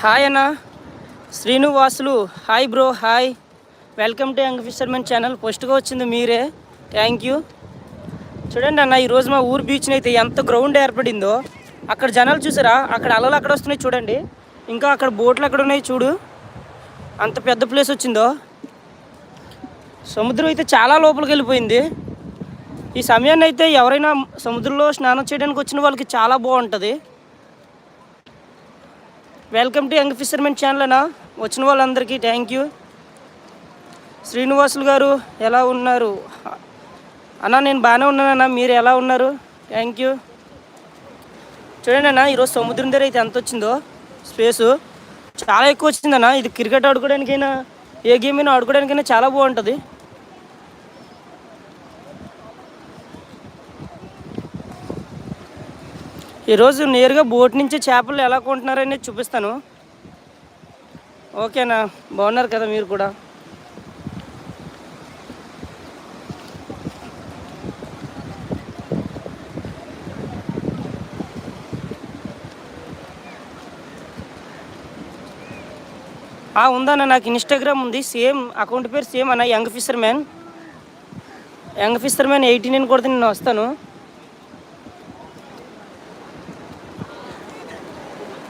Hi అన్న Srinivasulu. Hi bro hi welcome to young fishermen channel ఫస్ట్గా వచ్చింది మీరే. థ్యాంక్ యూ చూడండి అన్న ఈరోజు మా ఊరు బీచ్ని అయితే ఎంత గ్రౌండ్ ఏర్పడిందో. అక్కడ జనాలు చూసారా? అక్కడ అలలు అక్కడ వస్తున్నాయి చూడండి. ఇంకా అక్కడ బోట్లు అక్కడ ఉన్నాయి చూడు. అంత పెద్ద ప్లేస్ వచ్చిందో. సముద్రం అయితే చాలా లోపలికి వెళ్ళిపోయింది. ఈ సమయాన్ని అయితే ఎవరైనా సముద్రంలో స్నానం చేయడానికి వచ్చిన వాళ్ళకి చాలా బాగుంటుంది. Welcome to young fishermen channel అన్న. వచ్చిన వాళ్ళందరికీ థ్యాంక్ యూ. శ్రీనివాసులు గారు ఎలా ఉన్నారు? అన్న నేను బాగానే ఉన్నానన్న మీరు ఎలా ఉన్నారు? Thank you. చూడండి అన్న ఈరోజు సముద్రం దగ్గర అయితే ఎంత వచ్చిందో స్పేసు. చాలా ఎక్కువ వచ్చిందన్న ఇది క్రికెట్ ఆడుకోవడానికైనా ఏ గేమ్ అయినా ఆడుకోవడానికైనా చాలా బాగుంటుంది. ఈరోజు నేరుగా బోట్ నుంచి చేపలు ఎలా కొంటున్నారనేది చూపిస్తాను. ఓకేనా? బాగున్నారు కదా మీరు కూడా. ఆ, ఉందన్న నాకు ఇన్స్టాగ్రామ్ ఉంది. సేమ్ అకౌంట్ పేరు సేమ్ అన్న young fisher man young fisher man eighteen అని కొడితే నేను వస్తాను.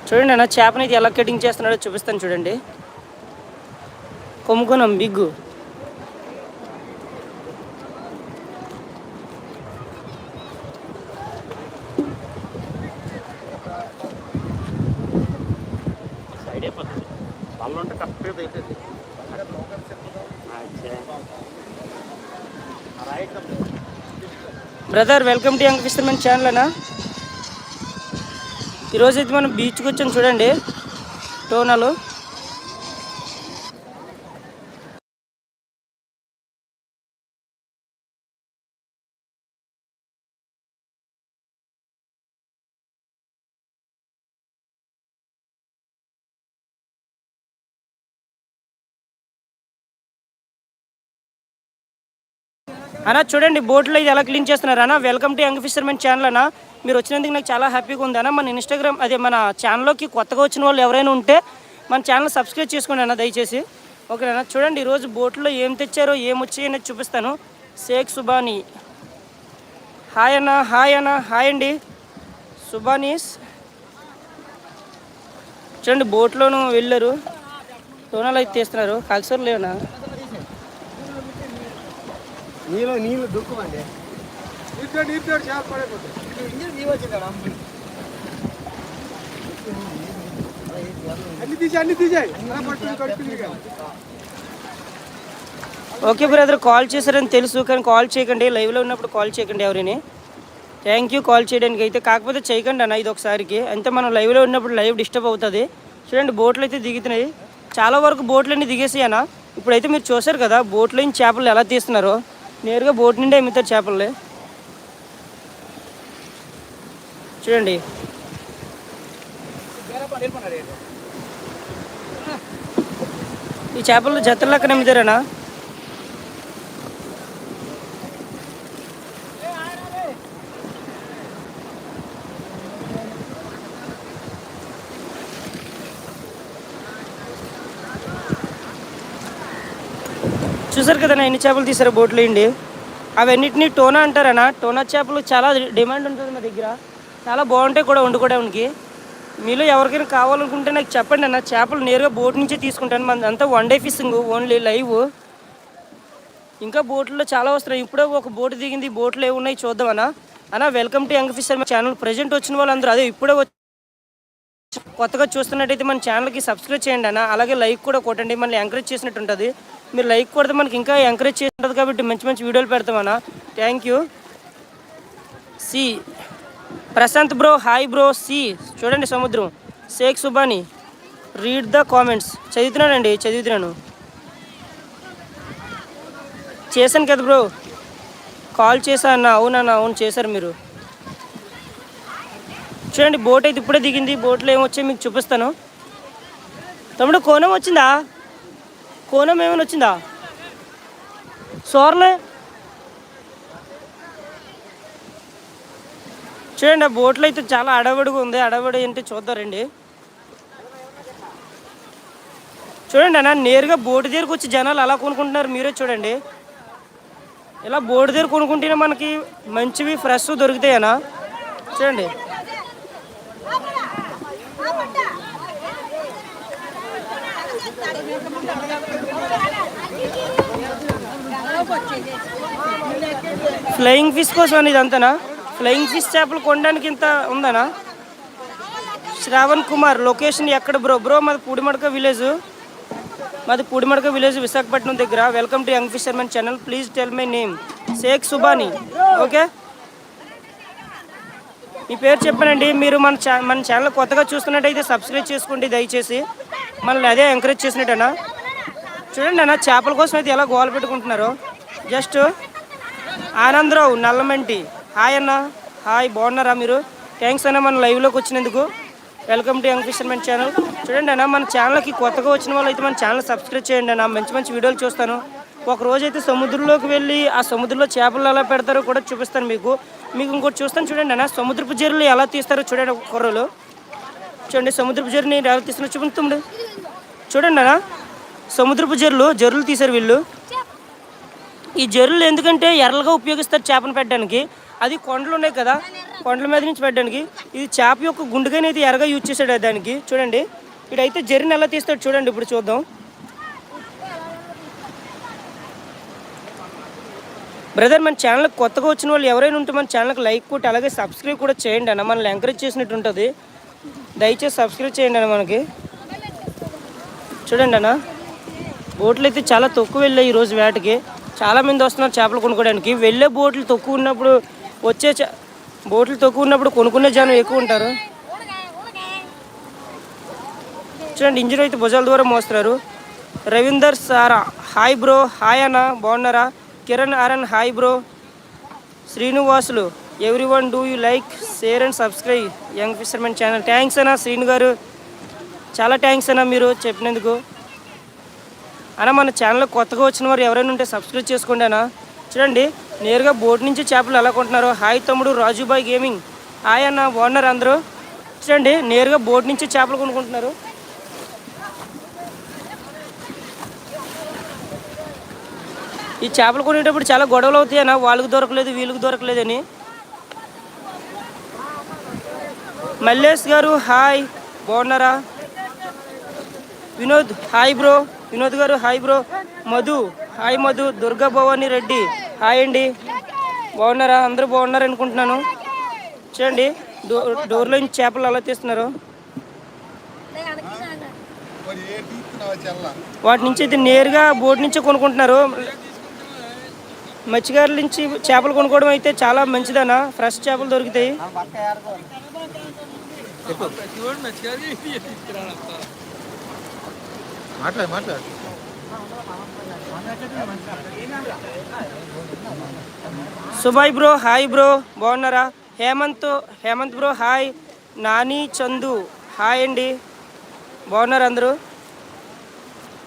చూడండి అన్న చేపని అయితే ఎలా కటింగ్ చేస్తున్నాడో చూపిస్తాను చూడండి. కొమ్ముకున్నాం big. Brother welcome to young fishermen channel అన్న. ఈరోజు అయితే మనం బీచ్కి వచ్చాం చూడండి. టోనాలు. అన్న చూడండి బోట్లో ఇది ఎలా క్లీన్ చేస్తున్నారు అన్న welcome to young fishermen channel అన్న. మీరు వచ్చినందుకు నాకు చాలా హ్యాపీగా ఉంది అన్న. మన ఇన్స్టాగ్రామ్ అదే మన ఛానల్లోకి కొత్తగా వచ్చిన వాళ్ళు ఎవరైనా ఉంటే మన ఛానల్ సబ్స్క్రైబ్ చేసుకోండి అన్న దయచేసి. ఓకేనా చూడండి ఈరోజు బోట్లో ఏం తెచ్చారో ఏం వచ్చాయో అనేది చూపిస్తాను. షేక్ సుబానీ. హాయ్ అన్న హాయ్ అన్న హాయ్ అండి. సుబానీస్. చూడండి బోట్లోనూ వెళ్ళారు. టోనాలు అయితే తీస్తున్నారు. కాల్సర్ లేవనా నీళ్ళు నీళ్ళు దుక్కుమండి. ఇద్దరు ఇద్దరు చేప పడిపోతాయి ఇంజన్ నీళ్ళు వచ్చిందా అన్ని తీసి అన్ని తీసాయి. ఓకే బ్రదర్ కాల్ చేశారని తెలుసు కానీ కాల్ చేయకండి. లైవ్లో ఉన్నప్పుడు కాల్ చేయకండి ఎవరిని. థ్యాంక్ యూ కాల్ చేయడానికి అయితే. కాకపోతే చేయకండి అన్న ఇది ఒకసారికి. అంతే మనం లైవ్లో ఉన్నప్పుడు లైవ్ డిస్టర్బ్ అవుతుంది. చూడండి బోట్లు అయితే దిగుతున్నాయి. చాలా వరకు బోట్లన్నీ దిగేసాయి అన్న. ఇప్పుడైతే మీరు చూసారు కదా బోట్లో చేపలు ఎలా తీస్తున్నారో? నేరుగా బోట్ నుండి అమ్ముతారు చేపలే. చూడండి. ఈ చేపలు జతల లెక్కన అమ్ముతారనా? చూసారు ఎన్ని చేపలు తీసారు బోట్లు ఇండి అవన్నిటిని టోనా అంటారనా? టోనా చేపలు చాలా డిమాండ్ ఉంటుంది మా దగ్గర. చాలా బాగుంటాయి కూడా వండుకోవడానికి. మీలో ఎవరికైనా కావాలనుకుంటే నాకు చెప్పండి అన్న. చేపలు నేరుగా బోట్ నుంచే తీసుకుంటాను. మన అంతా one day fishing only live ఇంకా బోట్లో చాలా వస్తున్నాయి. ఇప్పుడే ఒక బోట్ దిగింది. బోట్లు ఏమి ఉన్నాయి చూద్దామన్నా అన్న. Welcome to young fisher channel present వచ్చిన వాళ్ళందరూ అదే ఇప్పుడే వచ్చి కొత్తగా చూస్తున్నట్టయితే మన ఛానల్కి సబ్స్క్రైబ్ చేయండి అన్న. అలాగే లైక్ కూడా కొట్టండి. మనల్ని ఎంకరేజ్ చేసినట్టు ఉంటుంది. మీరు లైక్ కొడితే మనకి ఇంకా ఎంకరేజ్ చేసి ఉంటుంది కాబట్టి మంచి మంచి వీడియోలు పెడతామన్నా. Thank you C Prashanth bro hi bro C చూడండి సముద్రం. Shaik Subhani read the comments చదువుతున్నానండి చదువుతున్నాను. చేశాను కదా బ్రో కాల్ చేశా అన్న అవునన్నా అవును చేశారు మీరు. చూడండి బోట్ అయితే ఇప్పుడే దిగింది బోట్లో ఏమొచ్చాయి మీకు చూపిస్తాను. తమ్ముడు కోనం వచ్చిందా? కోనం ఏమైనా వచ్చిందా? సోర్లే. చూడండి ఆ బోట్లో అయితే చాలా అడవడిగా ఉంది. అడవడి ఏంటి చూద్దారండి చూడండి అన్న నేరుగా బోటు దగ్గరకు వచ్చి జనాలు అలా కొనుక్కుంటున్నారు. మీరే చూడండి. ఇలా బోటు దగ్గర కొనుక్కుంటేనే మనకి మంచివి ఫ్రెష్ దొరుకుతాయి అన్న. చూడండి. ఫ్లయింగ్ ఫిష్ కోసం అని ఇదంతానా ఫ్లయింగ్ ఫిష్ చేపలు కొనడానికి ఇంత ఉందనా? శ్రావణ్ కుమార్ లొకేషన్ ఎక్కడ బ్రో బ్రో మాది పూడిమడక విలేజ్ మాది పూడిమడక విలేజ్ విశాఖపట్నం దగ్గర. Welcome to young fishermen channel please tell my name Shaik Subhani okay మీ పేరు చెప్పానండి. మీరు మన ఛా మన ఛానల్ కొత్తగా చూస్తున్నట్టయితే సబ్స్క్రైబ్ చేసుకోండి దయచేసి. మనల్ని అదే ఎంకరేజ్ చేసినట్టేనా? చూడండి అన్న చేపల కోసం అయితే ఎలా గోల పెట్టుకుంటున్నారు. జస్ట్ ఆనందరావు నల్లమంటి. హాయ్ అన్న. హాయ్ బాగున్నారా మీరు? థ్యాంక్స్ అన్న మన లైవ్లోకి వచ్చినందుకు. Welcome to young fishermen channel చూడండి అన్న మన ఛానల్కి కొత్తగా వచ్చిన వాళ్ళు అయితే మన ఛానల్ సబ్స్క్రైబ్ చేయండి అన్న. మంచి మంచి వీడియోలు చూస్తాను. ఒక సముద్రంలోకి వెళ్ళి ఆ సముద్రంలో చేపలు ఎలా పెడతారో కూడా చూపిస్తాను మీకు. మీకు ఇంకోటి చూస్తాను చూడండి అన్న సముద్రపు జర్లు ఎలా తీస్తారో చూడండి ఒక కుర్రలు. చూడండి సముద్రపు జర్ని ఎలా తీస్తున్నా చూపించు చూడండి అన్న సముద్రపు జర్లు జర్రులు తీశారు వీళ్ళు. ఈ జర్రులు ఎందుకంటే ఎర్రలుగా ఉపయోగిస్తారు చేపను పెట్టడానికి. అది కొండలు ఉన్నాయి కదా కొండల మీద నుంచి పెట్టడానికి. ఇది చేప యొక్క గుండెగానే అయితే ఎర్రగా యూజ్ చేశాడు దానికి. చూడండి ఇడైతే జర్రిని ఎలా తీస్తాడు చూడండి ఇప్పుడు చూద్దాం. బ్రదర్ మన ఛానల్ కొత్తగా వచ్చిన వాళ్ళు ఎవరైనా ఉంటే మన ఛానల్కి లైక్ కొట్టి అలాగే సబ్స్క్రైబ్ కూడా చేయండి అన్న. మనల్ని ఎంకరేజ్ చేసినట్టు ఉంటుంది. దయచేసి సబ్స్క్రైబ్ చేయండి అన్న మనకి. చూడండి అన్న. బోట్లు అయితే చాలా తక్కువ వెళ్ళాయి ఈరోజు వేటకి. చాలామంది వస్తున్నారు చేపలు కొనుక్కోవడానికి. వెళ్ళే బోట్లు తక్కువ ఉన్నప్పుడు వచ్చే బోట్లు తక్కువ ఉన్నప్పుడు కొనుక్కునే జనం ఎక్కువ ఉంటారు. చూడండి ఇంజిన్ అయితే భుజాల ద్వారా మోస్తున్నారు. Ravinder Sara. Hi bro. Hi అన్న. బాగున్నారా? Kiran Aaron hi bro. Srinivasulu everyone do you like share and subscribe young fishermen channel. Thanks అన్న శ్రీను గారు. చాలా థ్యాంక్స్ అన్న మీరు చెప్పినందుకు. అన్న మన ఛానల్ కొత్తగా వచ్చిన వారు ఎవరైనా ఉంటే సబ్స్క్రైబ్ చేసుకోండి అన్న. చూడండి నేరుగా బోట్ నుంచి చేపలు ఎలా కొంటున్నారు. హాయ్ తమ్ముడు రాజుబాయ్ గేమింగ్ హాయ్ అన్న బాగున్నారు అందరూ? చూడండి నేరుగా బోట్ నుంచి చేపలు కొనుక్కుంటున్నారు. ఈ చేపలు కొనేటప్పుడు చాలా గొడవలు అవుతాయి అన్న. వాళ్ళకి దొరకలేదు వీళ్ళకి దొరకలేదని మల్లేష్ గారు హాయ్. బాగున్నారా? Vinod hi bro. Vinod garu hi bro. Madhu hi Madhu. Durga Bhavani Reddy hi అండి. బాగున్నారా? అందరూ బాగున్నారు అనుకుంటున్నాను చూడండి డో డోర్లో నుంచి చేపలు అలా తీస్తున్నారు? వాటి నుంచి అయితే నేరుగా బోట్ నుంచి కొనుక్కుంటున్నారు. మత్స్యకారుల నుంచి చేపలు కొనుక్కోవడం అయితే చాలా మంచిదన్న. ఫ్రెష్ చేపలు దొరుకుతాయి. మాట్లాడు మాట్లాడు. సుబాయ్ బ్రో హాయ్ బ్రో బాగున్నారా? Hemanth Hemanth bro hi. Nani Chandu hi అండి. బాగున్నారు అందరూ?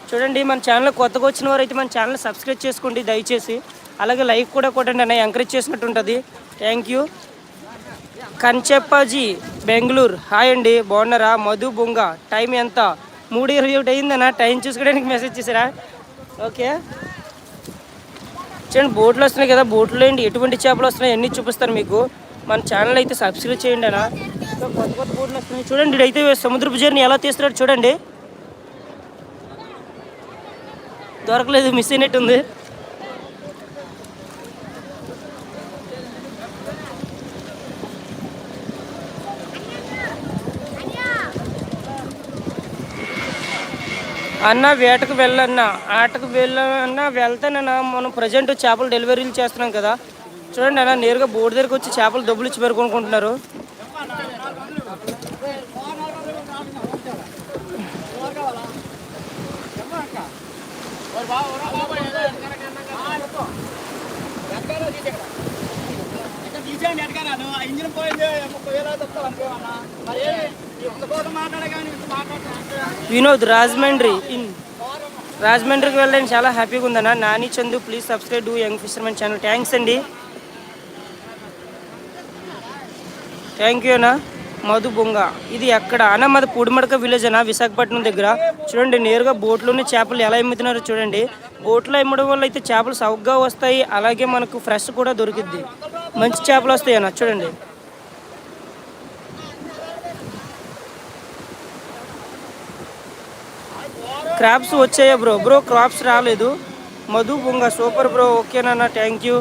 చూడండి మన ఛానల్ కొత్తగా వచ్చిన వారు అయితే మన ఛానల్ సబ్స్క్రైబ్ చేసుకోండి దయచేసి. అలాగే లైక్ కూడా కొట్టండి అన్న ఎంకరేజ్ చేసినట్టు ఉంటుంది. థ్యాంక్ యూ కంచెప్పాజీ బెంగళూరు. హాయ్ అండి బాగున్నారా? మధు బొంగ టైం ఎంత? మూడు ఇరవై ఒకటి అయిందన్న టైం చూసుకోవడానికి మెసేజ్ చేశారా? ఓకే. చూడండి బోట్లు వస్తున్నాయి కదా. బోట్లో ఏంటి? ఎటువంటి చేపలు వస్తున్నాయి? అన్నీ చూపిస్తాను మీకు. మన ఛానల్ అయితే సబ్స్క్రైబ్ చేయండి అన్న. కొత్త కొత్త బోట్లు వస్తున్నాయి. చూడండి ఇడైతే సముద్రపు జర్నీ ఎలా తీస్తున్నాడు చూడండి. దొరకలేదు మిస్ అయినట్టుంది. అన్న వేటకు వెళ్ళన్నా ఆటకు వెళ్ళన్నా వెళ్తానన్నా మనం ప్రజెంట్ చేపలు డెలివరీలు చేస్తున్నాం కదా. చూడండి అన్న నేరుగా బోర్డు దగ్గరికి వచ్చి చేపలు డబ్బులు ఇచ్చి పెరుకొనుకుంటున్నారు ఇంజిన్ పోయింది ముప్పై వేల మరి వినోద్ రాజమండ్రి ఇన్. రాజమండ్రికి వెళ్ళడానికి చాలా హ్యాపీగా ఉందన్న. Nani Chandu please subscribe do young fishermen channel thanks అండి. థ్యాంక్ యూ అన్న. మధు బొంగ. ఇది ఎక్కడ? అన్న మాది పూడిమడక విలేజ్ అన్న విశాఖపట్నం దగ్గర. చూడండి నేరుగా బోట్లోనే చేపలు ఎలా అమ్ముతున్నారో చూడండి. బోట్లో అమ్మడం వల్ల అయితే చేపలు సౌగ్గా వస్తాయి. అలాగే మనకు ఫ్రెష్ కూడా దొరికిద్ది. మంచి చేపలు వస్తాయి అన్న చూడండి. క్రాప్స్ వచ్చాయా బ్రో? బ్రో క్రాప్స్ రాలేదు. మధు బొంగ సూపర్ బ్రో ఓకేనా థ్యాంక్ యూ.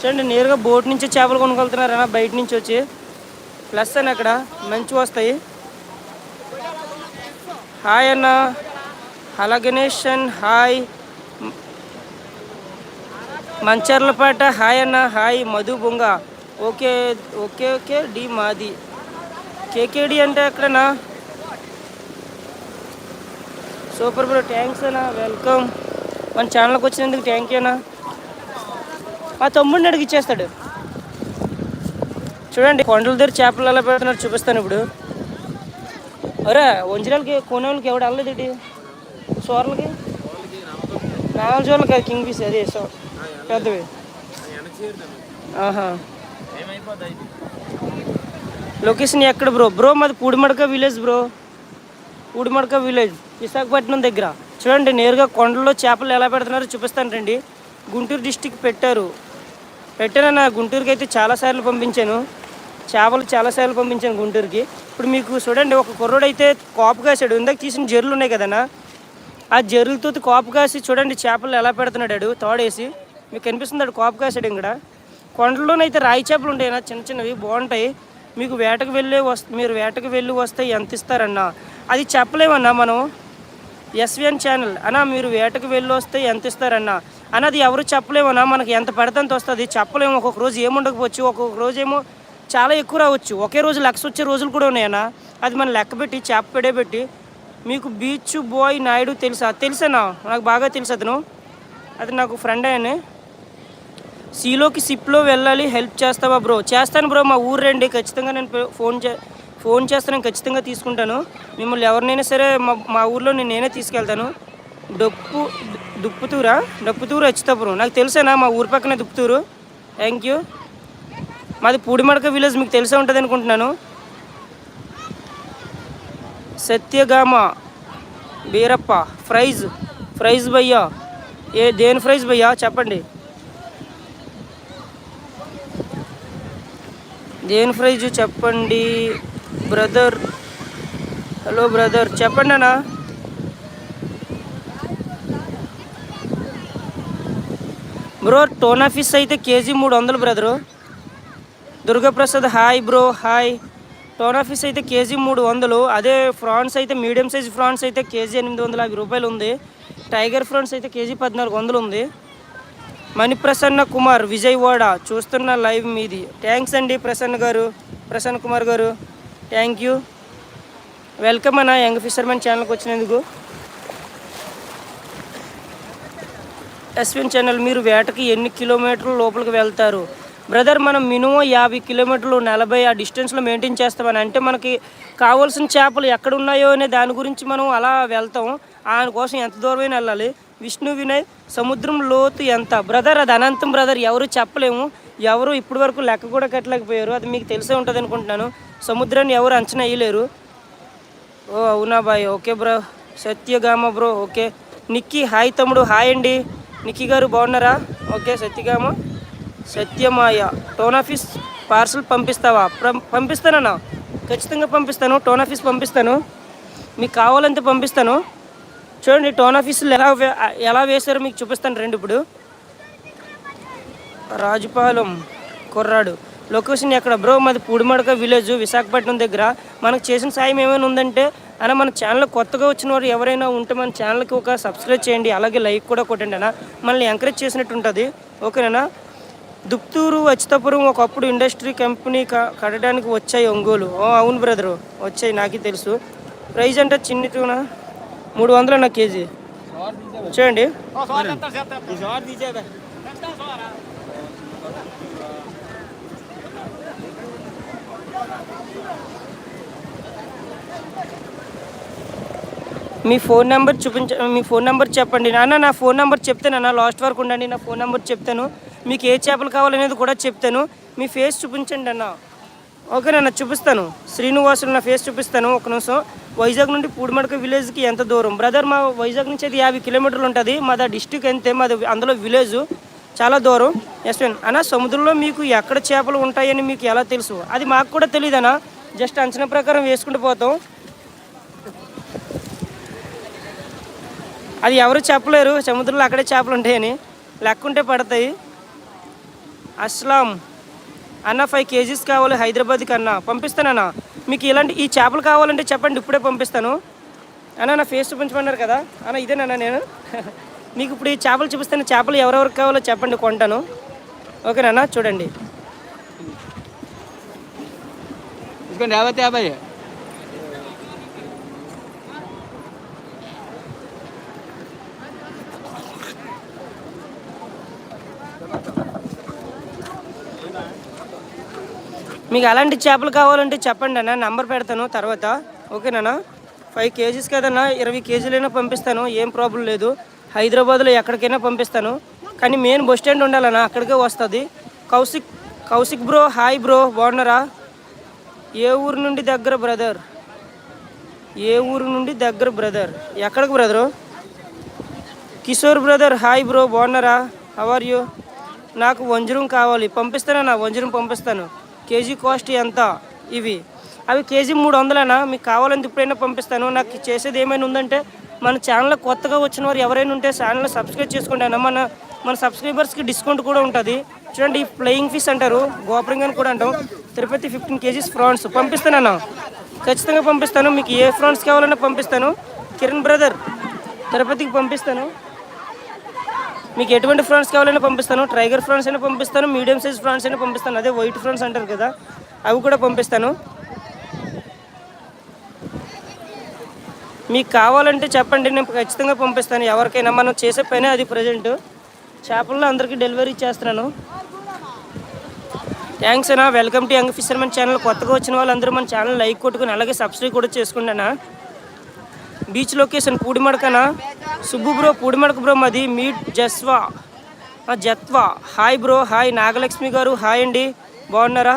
చూడండి నేరుగా బోట్ నుంచి చేపలు కొనుక్కెళ్తున్నారన్న బయట నుంచి వచ్చి. ప్లస్ అని అక్కడ మంచి వస్తాయి. హాయ్ అన్న. Hello Ganesh and hi. Mancharlapeta hi అన్న hi Madhu Bonga. Okay okay okay D మాది. కేకేడి అంటే ఎక్కడనా సూపర్ బ్రో థ్యాంక్స్ అన్న వెల్కమ్. మన ఛానల్కి వచ్చినందుకు థ్యాంక్ యూ అన్న. మా తమ్ముడిని అడిగి ఇచ్చేస్తాడు. చూడండి కొండల దగ్గర చేపలు ఎలా పెడుతున్నారు చూపిస్తాను ఇప్పుడు. అరే వంజరాలకి కొనేవాళ్ళకి ఎవడు వెళ్ళలేదు ఇది సోర్లకి? నాలుగు చోర్లకి కింగ్ పీస్ అదే సో. పెద్దవి. ఆహా. లొకేషన్ ఎక్కడ బ్రో? బ్రో మాది Pudimadaka village bro. Pudimadaka village Visakhapatnam దగ్గర. చూడండి నేరుగా కొండల్లో చేపలు ఎలా పెడుతున్నారో చూపిస్తాను రండి. గుంటూరు డిస్టిక్ పెట్టారు. పెట్టాను నా గుంటూరుకి అయితే చాలాసార్లు పంపించాను. చేపలు చాలాసార్లు పంపించాను గుంటూరుకి. ఇప్పుడు మీకు చూడండి ఒక కుర్రోడు అయితే కాపు కాసాడు ఇందాక తీసిన జర్రులు ఉన్నాయి కదన్నా. ఆ జర్రులతో కాపు కాసి చూడండి చేపలు ఎలా పెడుతున్నాడు తోడేసి. మీకు కనిపిస్తుంది కోప కాసాడు ఇక్కడ. కొండల్లోనైతే రాయి చేపలు ఉంటాయి అన్న చిన్న చిన్నవి బాగుంటాయి. మీకు వేటకు వెళ్ళే వస్తే మీరు వేటకు వెళ్ళి వస్తే ఎంత ఇస్తారన్నా? అది చెప్పలేమన్నా మనం? SVN channel. అన్నా మీరు వేటకు వెళ్ళి వస్తే ఎంత ఇస్తారన్నా? అన్నది ఎవరు చెప్పలేమన్నా? మనకి ఎంత పడితే అంత వస్తుంది. చెప్పలేము. ఒక్కొక్క రోజు ఏముండకపోవచ్చు ఒక్కొక్క రోజు ఏమో చాలా ఎక్కువ రావచ్చు. ఒకే రోజు లక్ష వచ్చే రోజులు కూడా ఉన్నాయన్నా అది మనం లెక్క పెట్టి చేప పెట్టి. మీకు బీచ్ బాయ్ నాయుడు తెలుసా? తెలుసన్నా? నాకు బాగా తెలుసు అతను. అది నాకు ఫ్రెండ్ ఆయన. సీలోకి సిప్లో వెళ్ళాలి హెల్ప్ చేస్తావా బ్రో? చేస్తాను బ్రో మా ఊరు రండి. ఖచ్చితంగా నేను ఫోన్ చే ఫోన్ చేస్తాను ఖచ్చితంగా తీసుకుంటాను. మిమ్మల్ని ఎవరినైనా సరే మా మా ఊర్లో నేను నేనే తీసుకెళ్తాను. డప్పు దుప్పుతూరా? డప్పుతూరు అచ్చుతాపురం నాకు తెలుసానా మా ఊరి పక్కనే దుప్పుతూరు? Thank you. మాది పూడిమడక విలేజ్ మీకు తెలిసే ఉంటుంది అనుకుంటున్నాను. సత్యగామ బీరప్ప ఫ్రైజ్. ఫ్రైజ్ భయ్యా. ఏ దేని ఫ్రైజ్ భయ్యా? చెప్పండి. దేని ప్రైజు చెప్పండి బ్రదర్? హలో బ్రదర్ చెప్పండి అన్న బ్రో టోనా ఫిష్ అయితే కేజీ మూడు వందలు brother. Durgaprasad hi bro hi. Tuna fish అయితే కేజీ మూడు వందలు. అదే ఫ్రాన్స్ అయితే మీడియం సైజ్ ఫ్రాన్స్ అయితే కేజీ ఎనిమిది వందల యాభై రూపాయలు ఉంది. టైగర్ ఫ్రాన్స్ అయితే కేజీ పద్నాలుగు వందలు ఉంది. మణిప్రసన్న కుమార్ విజయవాడ చూస్తున్న లైవ్ మీది. థ్యాంక్స్ అండి Prasanna garu Prasanna Kumar garu. Thank you. Welcome అన్న యంగ్ ఫిషర్మెన్ ఛానల్కి వచ్చినందుకు. ఎస్విన్ ఛానల్ మీరు వేటకి ఎన్ని కిలోమీటర్ల లోపలికి వెళ్తారు? బ్రదర్ మనం మినిమం యాభై కిలోమీటర్లు నలభై ఆ డిస్టెన్స్లో మెయింటైన్ చేస్తామని. అంటే మనకి కావాల్సిన చేపలు ఎక్కడ ఉన్నాయో అనే దాని గురించి మనం అలా వెళ్తాం. ఆయన కోసం ఎంత దూరమైనా వెళ్ళాలి. విష్ణు వినయ్ సముద్రం లోతు ఎంత? బ్రదర్ అది అనంతం బ్రదర్ ఎవరు చెప్పలేము. ఎవరు ఇప్పటి వరకు లెక్క కూడా కట్టలేకపోయారు. అది మీకు తెలిసే ఉంటుంది అనుకుంటున్నాను. సముద్రాన్ని ఎవరు అంచనా వేయలేరు. ఓ అవునా బాయ్? ఓకే బ్రో సత్యగామ బ్రో ఓకే. నిక్కీ హాయ్ తమ్ముడు హాయ్ అండి. నిక్కీ గారు బాగున్నారా? ఓకే సత్యగామ. సత్యమాయ టోన్ ఆఫీస్ పార్సల్ పంపిస్తావా? పంపిస్తానన్నా? ఖచ్చితంగా పంపిస్తాను టోన్ ఆఫీస్ పంపిస్తాను. మీకు కావాలంటే పంపిస్తాను. చూడండి టోన్ ఆఫీసులు ఎలా ఎలా వేశారో మీకు చూపిస్తాను రండి ఇప్పుడు. రాజుపాలెం కుర్రాడు. లొకేషన్ ఎక్కడ? బ్రో మాది పూడిమడక విలేజ్ విశాఖపట్నం దగ్గర. మనకు చేసిన సాయం ఏమైనా ఉందంటే అన్న మన ఛానల్ కొత్తగా వచ్చిన వారు ఎవరైనా ఉంటే మన ఛానల్కి ఒక సబ్స్క్రైబ్ చేయండి అలాగే లైక్ కూడా కొట్టండి అన్న. మనల్ని ఎంకరేజ్ చేసినట్టు ఉంటుంది. ఓకేనా దుప్తూరు అచితపురం ఒకప్పుడు ఇండస్ట్రీ కంపెనీ కట్టడానికి వచ్చాయి ఒంగోలు. ఓ అవును బ్రదరు వచ్చాయి నాకే తెలుసు. ప్రైజ్ అంటే చిన్ని మూడు వందలు అన్న కేజీ. చూడండి. మీ ఫోన్ నెంబర్ చూపించ మీ ఫోన్ నెంబర్ చెప్పండి. నాన్న నా ఫోన్ నెంబర్ చెప్తాను చెప్తానన్నా లాస్ట్ వరకు ఉండండి నా ఫోన్ నెంబర్ చెప్తాను. మీకు ఏ చేపలు కావాలనేది కూడా చెప్తాను. మీ ఫేస్ చూపించండి అన్న. ఓకే నాన్న చూపిస్తాను. శ్రీనివాసులు నా ఫేస్ చూపిస్తాను. ఒక నిమిషం. వైజాగ్ నుండి పూడిమడక విలేజ్కి ఎంత దూరం? బ్రదర్ మా వైజాగ్ నుంచి అది యాభై కిలోమీటర్లు ఉంటుంది. మాది డిస్టిక్ అంతే మాది అందులో విలేజ్ చాలా దూరం. ఎస్ అన్న సముద్రంలో మీకు ఎక్కడ చేపలు ఉంటాయని మీకు ఎలా తెలుసు? అది మాకు కూడా తెలియదన్నా జస్ట్ అంచనా ప్రకారం వేసుకుంటూ పోతాం. అది ఎవరు చెప్పలేరు. సముద్రంలో అక్కడే చేపలు ఉంటాయని. లెక్కుంటే పడతాయి. అస్లాం అన్న ఫైవ్ కేజీస్ కావాలి హైదరాబాద్కి అన్న. పంపిస్తానన్నా. మీకు ఇలాంటి ఈ చేపలు కావాలంటే చెప్పండి ఇప్పుడే పంపిస్తాను. అన్న నా ఫేస్ చూపించమన్నారు కదా. అన్న ఇదేనన్నా నేను. మీకు ఇప్పుడు ఈ చేపలు చూపిస్తాను చేపలు ఎవరెవరికి కావాలో చెప్పండి కొంటాను. ఓకేనా చూడండి. తీసుకోండి యాభై యాభై. మీకు అలాంటి చేపలు కావాలంటే చెప్పండి అన్న. నంబర్ పెడతాను తర్వాత. ఓకేనా ఫైవ్ కేజీస్ కదన్నా ఇరవై కేజీలైనా పంపిస్తాను ఏం ప్రాబ్లం లేదు. హైదరాబాద్లో ఎక్కడికైనా పంపిస్తాను. కానీ మెయిన్ బస్ స్టాండ్ ఉండాలన్నా అక్కడికే వస్తుంది. Kaushik Kaushik bro hi bro బాగున్నారా? ఏ ఊరు నుండి దగ్గర బ్రదర్? ఏ ఊరు నుండి దగ్గర బ్రదర్? ఎక్కడికి brother? Kishore brother hi bro బాగున్నారా? హవర్ యూ నాకు వంజరం కావాలి. పంపిస్తానా నా వంజరం పంపిస్తాను. కేజీ కాస్ట్ ఎంత? ఇవి. అవి కేజీ మూడు వందలనా మీకు కావాలంటే ఇప్పుడైనా పంపిస్తాను. నాకు చేసేది ఏమైనా ఉందంటే మన ఛానల్ కొత్తగా వచ్చిన వారు ఎవరైనా ఉంటే ఛానల్ సబ్స్క్రైబ్ చేసుకోండి అయినా మన మన సబ్స్క్రైబర్స్కి డిస్కౌంట్ కూడా ఉంటుంది. చూడండి ఈ ఫ్లయింగ్ ఫిష్ అంటారు గోపరింగ్ అని కూడా అంటాం. Tirupati fifteen KGs prawns. పంపిస్తానన్నా ఖచ్చితంగా పంపిస్తాను. మీకు ఏ ఫ్రాన్స్ కావాలన్నా పంపిస్తాను. కిరణ్ బ్రదర్ తిరుపతికి పంపిస్తాను. మీకు ఎటువంటి ఫ్రాన్స్ కావాలైనా పంపిస్తాను. ట్రైగర్ ఫ్రాన్స్ అయినా పంపిస్తాను. మీడియం సైజ్ ఫ్రాన్స్ అయినా పంపిస్తాను. అదే వైట్ ఫ్రాన్స్ అంటారు కదా అవి కూడా పంపిస్తాను. మీకు కావాలంటే చెప్పండి నేను ఖచ్చితంగా పంపిస్తాను. ఎవరికైనా మనం చేసే పనే అది ప్రజెంట్ చేపల్లో అందరికీ డెలివరీ చేస్తున్నాను. థ్యాంక్స్ అన్న. Welcome to young fishermen channel కొత్తగా వచ్చిన వాళ్ళందరూ మన ఛానల్ లైక్ కొట్టుకుని అలాగే సబ్స్క్రైబ్ కూడా చేసుకుంటానా బీచ్ లొకేషన్ పూడిమడకనా? సుబ్బు బ్రో పూడిమడక బ్రో మాది మీట్ జస్వా. జత్వా. Hi bro hi Nagalakshmi garu hi అండి. బాగున్నారా?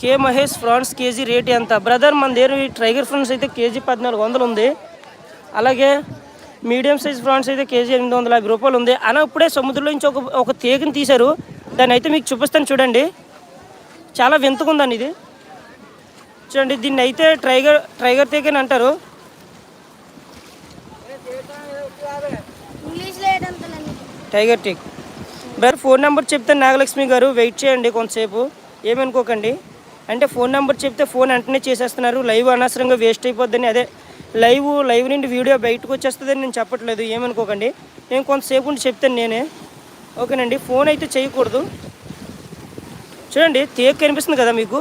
K Mahesh prawns KG rate ఎంత? బ్రదర్ మన దగ్గర ఈ ట్రైగర్ ఫ్రాన్స్ అయితే కేజీ పద్నాలుగు వందలు ఉంది. అలాగే మీడియం సైజ్ ఫ్రాన్స్ అయితే కేజీ ఎనిమిది వందల యాభై రూపాయలు ఉంది. అలా ఇప్పుడే సముద్రంలో నుంచి ఒక ఒక తీగని తీశారు. దాన్ని అయితే మీకు చూపిస్తాను చూడండి. చాలా వింతగా ఉందండి ఇది. చూడండి దీన్ని అయితే ట్రైగర్ ట్రైగర్ తీగని అంటారు. టైగర్ టిక్. బ్రదర్ ఫోన్ నెంబర్ చెప్తే నాగలక్ష్మి గారు వెయిట్ చేయండి కొంతసేపు. ఏమనుకోకండి. అంటే ఫోన్ నెంబర్ చెప్తే ఫోన్ వెంటనే చేసేస్తున్నారు. లైవ్ అనవసరంగా వేస్ట్ అయిపోద్దని. అదే లైవ్ లైవ్ నుండి వీడియో బయటకు వచ్చేస్తుందని నేను చెప్పట్లేదు. ఏమనుకోకండి. నేను కొంతసేపు ఉండి చెప్తాను నేనే. ఓకేనండి. ఫోన్ అయితే చేయకూడదు. చూడండి తేక్ కనిపిస్తుంది కదా మీకు.